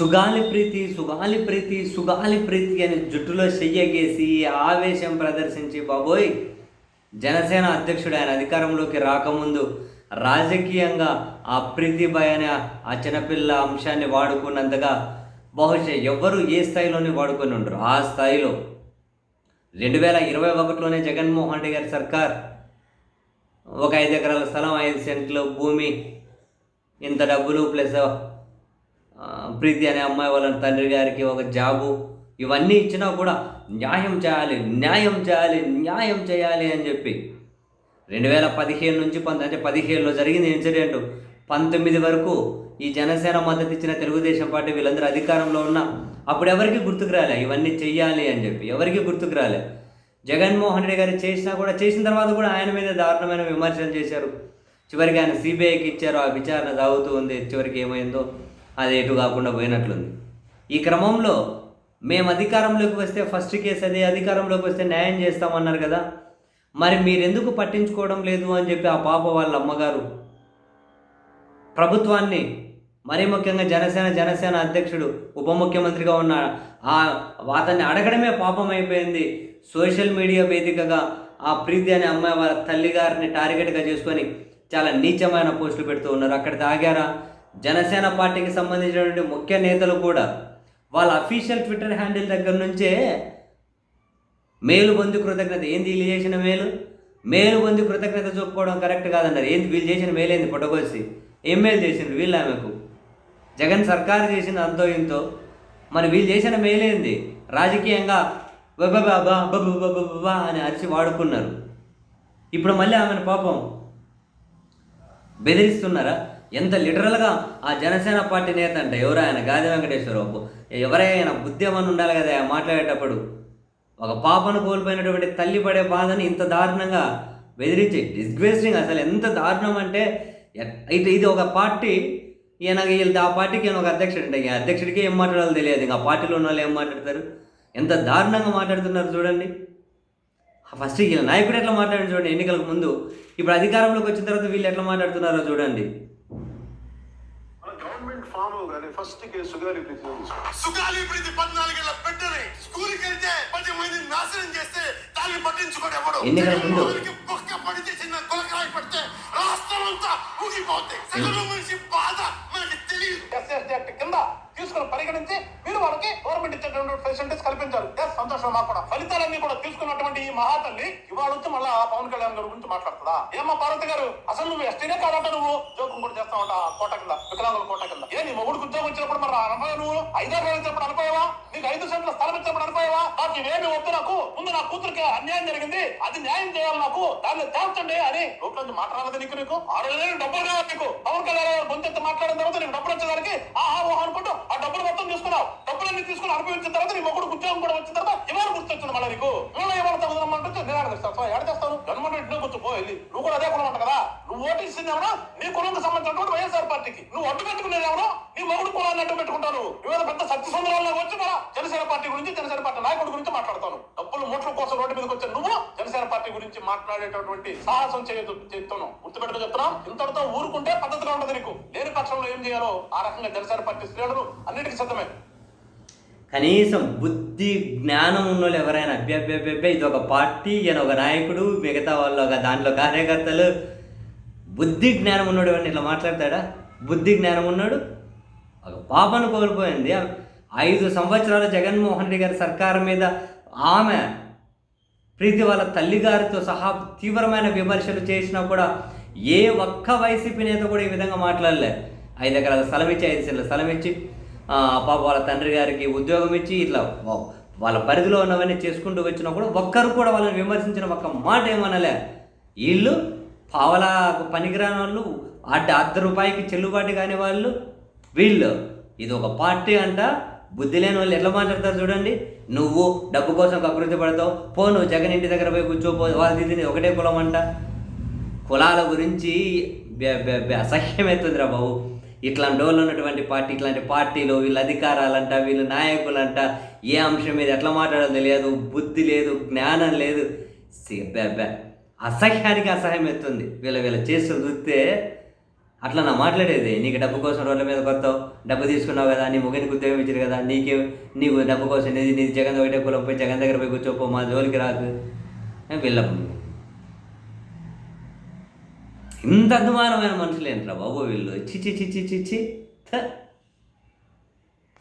సుగాలి ప్రీతి సుగాలి ప్రీతి సుగాలి ప్రీతి అని జుట్టులో చెయ్యగేసి ఆవేశం ప్రదర్శించి బాబోయ్ జనసేన అధ్యక్షుడు ఆయన అధికారంలోకి రాకముందు రాజకీయంగా ఆ ప్రీతి భయ అనే ఆ చిన్నపిల్ల అంశాన్ని వాడుకున్నంతగా బహుశా ఎవ్వరు ఏ స్థాయిలోనే వాడుకొని ఉండరు. ఆ స్థాయిలో రెండు వేల ఇరవై ఒకటిలోనే జగన్మోహన్ రెడ్డి గారి సర్కార్ ఒక ఐదు ఎకరాల స్థలం ఐదు సెంట్లు భూమి ఇంత డబ్బులు ప్లస్ ప్రీతి అనే అమ్మాయి వాళ్ళ తండ్రి గారికి ఒక జాబు ఇవన్నీ ఇచ్చినా కూడా న్యాయం చేయాలి న్యాయం చేయాలి న్యాయం చేయాలి అని చెప్పి. రెండు వేల పదిహేను నుంచి పంత అంటే పదిహేనులో జరిగింది ఇన్సిడెంట్. పంతొమ్మిది వరకు ఈ జనసేన మద్దతు ఇచ్చిన తెలుగుదేశం పార్టీ వీళ్ళందరూ అధికారంలో ఉన్న అప్పుడు ఎవరికి గుర్తుకు రాలే ఇవన్నీ చెయ్యాలి అని చెప్పి. ఎవరికి గుర్తుకు రాలే. జగన్మోహన్ రెడ్డి గారు చేసినా కూడా చేసిన తర్వాత కూడా ఆయన మీద దారుణమైన విమర్శలు చేశారు. చివరికి ఆయన సిబిఐకి ఇచ్చారు ఆ విచారణ సాగుతూ ఉంది చివరికి ఏమైందో. అది ఎటు కాకుండా పోయినట్లుంది. ఈ క్రమంలో మేము అధికారంలోకి వస్తే ఫస్ట్ కేసు అది అధికారంలోకి వస్తే న్యాయం చేస్తామన్నారు కదా. మరి మీరెందుకు పట్టించుకోవడం లేదు అని చెప్పి ఆ పాప వాళ్ళ అమ్మగారు ప్రభుత్వాన్ని మరీ ముఖ్యంగా జనసేన జనసేన అధ్యక్షుడు ఉప ముఖ్యమంత్రిగా ఉన్న ఆ అతన్ని అడగడమే పాపం అయిపోయింది సోషల్ మీడియా వేదికగా ఆ ప్రీతి అనే అమ్మాయి వాళ్ళ తల్లిగారిని టార్గెట్గా చేసుకొని చాలా నీచమైన పోస్టులు పెడుతూ ఉన్నారు. అక్కడ తాగారా జనసేన పార్టీకి సంబంధించినటువంటి ముఖ్య నేతలు కూడా వాళ్ళ అఫీషియల్ ట్విట్టర్ హ్యాండిల్ దగ్గర నుంచే మేలు బంధు కృతజ్ఞత ఏంది వీళ్ళు చేసిన మేలు మేలు బంధు కృతజ్ఞత చూపుకోవడం కరెక్ట్ కాదన్నారు ఏంది వీళ్ళు చేసిన మేలేంది పొట్టకొసి ఏం మేలు చేసిండ్రు వీళ్ళు ఆమెకు జగన్ సర్కారు చేసిన అంతో ఇంతో మరి వీళ్ళు చేసిన మేలేంది రాజకీయంగా బబా బబా అని అరిచి వాడుకున్నారు ఇప్పుడు మళ్ళీ ఆమెను పాపం బెదిరిస్తున్నారా ఎంత లిటరల్గా ఆ జనసేన పార్టీ నేత అంటే ఎవరు ఆయన? గాది వెంకటేశ్వరరావు. ఎవరైనా బుద్ధిమని ఉండాలి కదా ఆయన మాట్లాడేటప్పుడు. ఒక పాపను కోల్పోయినటువంటి తల్లి పడే బాధని ఇంత దారుణంగా బెదిరించి డిస్గ్రేసింగ్ అసలు ఎంత దారుణం అంటే అయితే ఇది ఒక పార్టీ ఈయన ఆ పార్టీకి ఈయన ఒక అధ్యక్షుడు అంటే ఈ అధ్యక్షుడికి ఏం మాట్లాడాలో తెలియదు. ఇంకా పార్టీలో ఉన్న వాళ్ళు ఏం మాట్లాడతారు? ఎంత దారుణంగా మాట్లాడుతున్నారు చూడండి. ఫస్ట్ వీళ్ళ నాయకుడు ఎట్లా మాట్లాడారు చూడండి ఎన్నికలకు ముందు. ఇప్పుడు అధికారంలోకి వచ్చిన తర్వాత వీళ్ళు ఎట్లా మాట్లాడుతున్నారో చూడండి. కానీ ఫస్ట్ కేసు గారి సుగాలి ప్రీతి పద్నాలుగేళ్ళ బిడ్డని స్కూల్కి వెళ్తే పది మందిని నాశనం చేస్తే దాన్ని పట్టించుకోడు ఎవడు? ముందు. బొక్క పడితే చిన్న కొలకరాయి పడితే రాష్ట్రం అంతా ఊగిపోతాయి సగం మనిషి బాధ మనకి తెలియదు ఎస్ఎస్డి యాక్ట్ కింద తీసుకుని పరిగణించి మీరు వాళ్ళకి గవర్నమెంట్ ఇచ్చేటువంటి ఫెసిలిటీస్ కల్పించారు ఎస్ సంతోషం మాకు కూడా. ఫలితాలన్నీ కూడా తీసుకున్నటువంటి ఈ మహాతల్లి ఇవాళ వచ్చి మళ్ళా పవన్ కళ్యాణ్ గారి గురించి మాట్లాడుతుందా? ఏమ్మా పార్వతి గారు అసలు నువ్వు ఎస్టీనే కాదంట నువ్వు? జోకం కూడా చేస్తావంట ఆ కోట కింద వికలాంగుల కోట కింద. ఏ నీ మొగుడికి ఉద్యోగం వచ్చినప్పుడు మరి అనుభవం నువ్వు? ఐదారు వేలు ఇచ్చినప్పుడు అనుకోవా నీకు ఐదు సెంట్ల స్థలం ఇచ్చినప్పుడు అనుకోవా నాకు ఇవేమి వద్దు నాకు. ముందు నా కూతురికి అన్యాయం జరిగింది అది న్యాయం చేయాలి నాకు. దాన్ని తేల్చండి అని లోపల మాట్లాడదు నీకు నీకు? ఆరు వేలు డబ్బులు కావాలి నీకు. పవన్ కళ్యాణ్ గొంతెత్తి మాట్లాడిన తర్వాత నీకు డబ్బులు వచ్చేదానికి ఆహా ఓహో అనుకుంటూ ఆ డబ్బులు మొత్తం తీసుకున్నావు. డబ్బులన్నీ తీసుకుని అనుభవించిన తర్వాత నీ మొగుడు ఉద్యోగం కూడా వచ్చిన తర్వాత ఇవాళ గుర్తొచ్చింది మళ్ళీ నీకు? మళ్ళీ ఎవరు తగుదమ్మంటే నేను ఆడదిస్తాను ఏడ చేస్తాను గవర్నమెంట్ ఇంట్లో కూర్చో పో వెళ్ళి. నువ్వు కూడా అదే కులం అంట కదా? నువ్వు ఓటు ఇచ్చింది ఎవరో? నీ కులంకు సంబంధించినటువంటి వైఎస్ఆర్ పార్టీకి. నువ్వు అడ్డు పెట్టుకునేది ఎవరో? నీ మొగుడు కులాన్ని అడ్డు పెట్టుకుంటాను ఇవాళ పెద్ద సత్య సుందరాలు వచ్చి మన జనసేన పార్టీ గురించి జనసేన పార్టీ నాయకుడి గురించి మాట్లాడతాను. డబ్బులు మూట్ల కోసం రోడ్డు మీదకి వచ్చే నువ్వు జనసేన పార్టీ గురించి మాట్లాడేటటువంటి సాహసం చేయదు చెప్తాను గుర్తుపెట్టుకు చెప్తున్నా. ఇంతటితో ఊరుకుంటే పద్ధతిగా ఉండదు నీకు. లేని పక్షంలో ఏం చేయాలో ఆ రకంగా జనసేన పార్టీ శ్రేణులు అన్నిటికీ సిద్ధమే. కనీసం బుద్ధి జ్ఞానం ఉన్న వాళ్ళు ఎవరైనా అభ్యభ్యభ్య ఇది ఒక పార్టీ ఈయన ఒక నాయకుడు మిగతా వాళ్ళు ఒక దాంట్లో కార్యకర్తలు. బుద్ధి జ్ఞానం ఉన్నాడు అని ఇట్లా మాట్లాడతాడా? బుద్ధి జ్ఞానం ఉన్నాడు? ఒక పాపను కోల్పోయింది. ఐదు సంవత్సరాలు జగన్మోహన్ రెడ్డి గారి సర్కారు మీద ఆమె ప్రీతి వాళ్ళ తల్లిగారితో సహా తీవ్రమైన విమర్శలు చేసినా కూడా ఏ ఒక్క వైసీపీ నేత కూడా ఈ విధంగా మాట్లాడలే. ఐదు ఎకరాల స్థలం ఇచ్చి ఐదు సెంట్ల స్థలం ఇచ్చి పాప వాళ్ళ తండ్రి గారికి ఉద్యోగం ఇచ్చి ఇట్లా వాళ్ళ పరిధిలో ఉన్నవన్నీ చేసుకుంటూ వచ్చినా కూడా ఒక్కరు కూడా వాళ్ళని విమర్శించిన ఒక్క మాట ఏమనలే. వీళ్ళు పావలా పనికిరాని వాళ్ళు అడ్డ అర్ధ రూపాయికి చెల్లుబాటు కాని వాళ్ళు వీళ్ళు. ఇది ఒక పార్టీ అంట. బుద్ధి లేని వాళ్ళు ఎట్లా మాట్లాడతారు చూడండి. నువ్వు డబ్బు కోసం అభివృద్ధి పడతావు. పో నువ్వు జగన్ ఇంటి దగ్గర పోయి కూర్చోపో వాళ్ళది ఇది ఒకటే కులం అంట కులాల గురించి అసహ్యమవుతుంది రా బాబు. ఇట్లాంటి వాళ్ళు ఉన్నటువంటి పార్టీ ఇట్లాంటి పార్టీలు వీళ్ళు అధికారాలంట వీళ్ళు నాయకులంట ఏ అంశం మీద ఎట్లా మాట్లాడాలో తెలియదు బుద్ధి లేదు జ్ఞానం లేదు. సి- అసహ్యానికి అసహ్యం ఎత్తుంది. వీళ్ళ వీళ్ళ చేస్తూ చూస్తే అట్లా నా మాట్లాడేది. నీకు డబ్బు కోసం రోడ్ల మీద కొత్తావు డబ్బు తీసుకున్నావు కదా నీ ముగ్గురికి ఉద్యోగం ఇచ్చారు కదా నీకే నీకు డబ్బు కోసం నీది నీది జగన్ ఒకటే కులం పోయి జగన్ దగ్గర పోయి కూర్చోపో మా జోలికి రాకు. వీళ్ళ ఇంత అద్మానమైన మనుషులు ఏంట్రా బాబు వీళ్ళు? చిచి చిచి చిచి